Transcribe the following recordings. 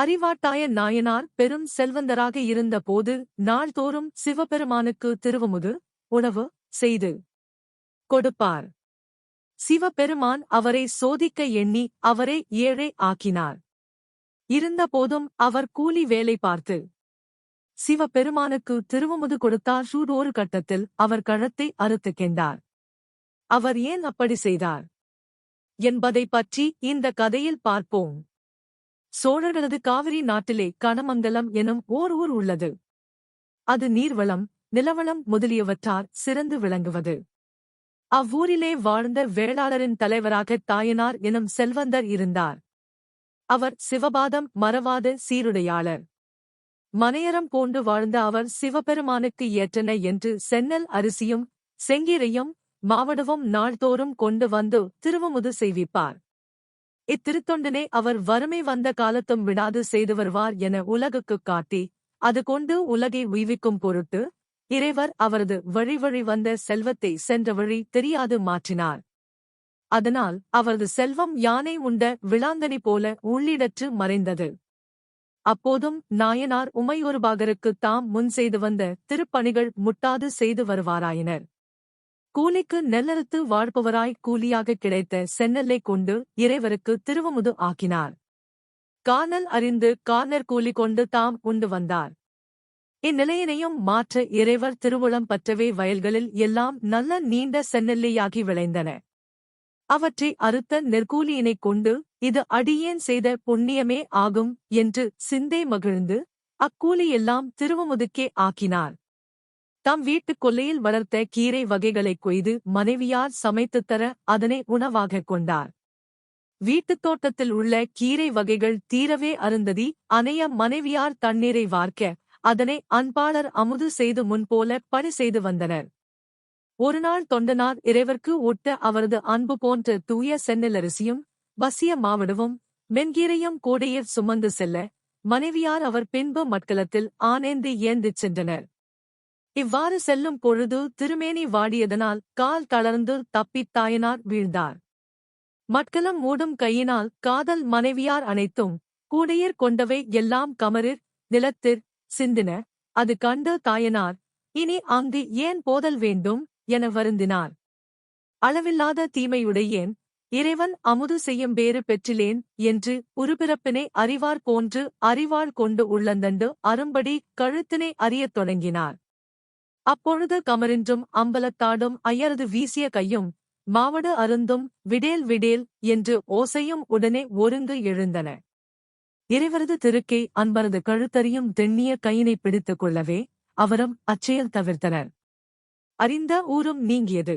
அறிவாட்டாய நாயனார் பெரும் செல்வந்தராக இருந்தபோது நாள்தோறும் சிவபெருமானுக்கு திருவமுது உணவு செய்து கொடுப்பார். சிவபெருமான் அவரை சோதிக்க எண்ணி அவரை ஏழை ஆக்கினார். இருந்தபோதும் அவர் கூலி வேலை பார்த்து சிவபெருமானுக்கு திருவமுது கொடுத்தார். ஒரு கட்டத்தில் அவர் கழத்தை அறுத்து கெண்டார். அவர் ஏன் அப்படி செய்தார்? என்பதை பற்றி இந்த கதையில் பார்ப்போம். சோழர்களது காவிரி நாட்டிலே கனமங்கலம் எனும் ஓர் ஊர் உள்ளது. அது நீர்வளம் நிலவளம் முதலியவற்றார் சிறந்து விளங்குவது. அவ்வூரிலே வாழ்ந்த வேளாளரின் தலைவராக தாயனார் எனும் செல்வந்தர் இருந்தார். அவர் சிவபாதம் மறவாத சீருடையாளர். மனையரம் போன்று வாழ்ந்த அவர் சிவபெருமானுக்கு ஏற்றன என்று சென்னல் அரிசியும் செங்கீரையும் மாவடவும் நாள்தோறும் கொண்டு வந்து திருவமுது செய்விப்பார். இத்திருத்தொண்டனை அவர் வறுமை வந்த காலத்தும் விடாது செய்து வருவார் என உலகுக்குக் காட்டி அது கொண்டு உலகை உய்விக்கும் பொருட்டு இறைவர் அவரது வழி வழி வந்த செல்வத்தை சென்ற வழி தெரியாது மாற்றினார். அதனால் அவரது செல்வம் யானை உண்ட விளாந்தனி போல உள்ளிடற்று மறைந்தது. அப்போதும் நாயனார் உமையொருபாகருக்கு தாம் முன் செய்து வந்த திருப்பணிகள் முட்டாது செய்து வருவாராயினர். கூலிக்கு நெல்லறுத்து வாழ்பவராய் கூலியாக கிடைத்த சென்னல்லை கொண்டு இறைவருக்கு திருவமுது ஆக்கினார். காணல் அறிந்து காணர் கூலி கொண்டு தாம் உண்டு வந்தார். இந்நிலையினையும் மாற்ற இறைவர் திருவுளம் பற்றவே வயல்களில் எல்லாம் நல்ல நீண்ட சென்னெல்லையாகி விளைந்தன. அவற்றை அறுத்த நெற்கூலியினைக் கொண்டு இது அடியேன் செய்த புண்ணியமே ஆகும் என்று சிந்தே மகிழ்ந்து அக்கூலியெல்லாம் திருவமுதுக்கே ஆக்கினார். தம் வீட்டுக் கொல்லையில் வளர்த்த கீரை வகைகளைக் கொய்து மனைவியார் சமைத்துத் தர அதனை உணவாகக் கொண்டார். வீட்டுத் தோட்டத்தில் உள்ள கீரை வகைகள் தீரவே அருந்ததி அணைய மனைவியார் தண்ணீரை வார்க்க அதனை அன்பாளர் அமுது செய்து முன்போல பணி செய்து வந்தனர். ஒருநாள் தொண்டனார் இறைவர்க்கு ஒட்ட அவரது அன்பு போன்ற தூய செந்நெல்லரிசியும் பசிய மாவிடவும் மென்கீரையும் கோடையில் சுமந்து செல்ல மனைவியார் அவர் பின்பு மட்கலத்தில் ஆனேந்து ஏந்திச் சென்றனர். இவ்வாறு செல்லும் பொழுது திருமேனி வாடியதனால் கால் தளர்ந்து தப்பித் தாயனார் வீழ்ந்தார். மட்கலம் மூடும் கையினால் காதல் மனைவியார் அனைத்தும் கூடையர் கொண்டவை எல்லாம் கமரிர் நிலத்திற் சிந்தின. அது கண்டு தாயனார் இனி அங்கு ஏன் போதல் வேண்டும்? என வருந்தினார். அளவில்லாத தீமையுடையேன் இறைவன் அமுது செய்யும் பேறு பெற்றிலேன் என்று உருபிறப்பினை அறிவார் போன்று அறிவாள் கொண்டு உள்ளந்தண்டு அரும்படி கழுத்தினை அறியத் தொடங்கினார். அப்பொழுது கமரின்றும் அம்பலத்தாடும் ஐயரது வீசிய கையும் மாவடு அருந்தும் விடேல் விடேல் என்று ஓசையும் உடனே ஒருங்கு எழுந்தன. இறைவரது திருக்கை அன்பரது கழுத்தறியும் தெண்ணிய கையினை பிடித்துக் கொள்ளவே அவரும் அச்செயல் தவிர்த்தனர். அறிந்த ஊரும் நீங்கியது.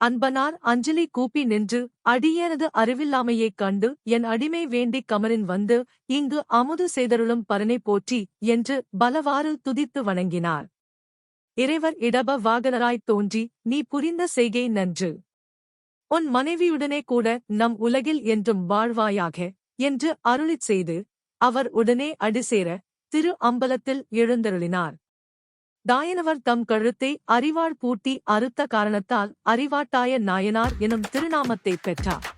அன்பனார் அஞ்சலி கூப்பி நின்று அடியேனது அறிவில்லாமையைக் கண்டு என் அடிமை வேண்டிக் கமரின் வந்து இங்கு அமுது செய்தருளும் பரனை போற்றி என்று பலவாறு துதித்து வணங்கினார். இறைவர் இடப வாகனராய்த் தோன்றி நீ புரிந்த செய்கை நன்று. உன் மனைவியுடனே கூட நம் உலகில் என்றும் வாழ்வாயாக என்று அருளிச் செய்து அவர் உடனே அடிசேர திரு அம்பலத்தில் எழுந்தருளினார். தாயனவர் தம் கழுத்தை அறிவாள் பூட்டி அறுத்த காரணத்தால் அறிவாட்டாய நாயனார் எனும் திருநாமத்தைப் பெற்றார்.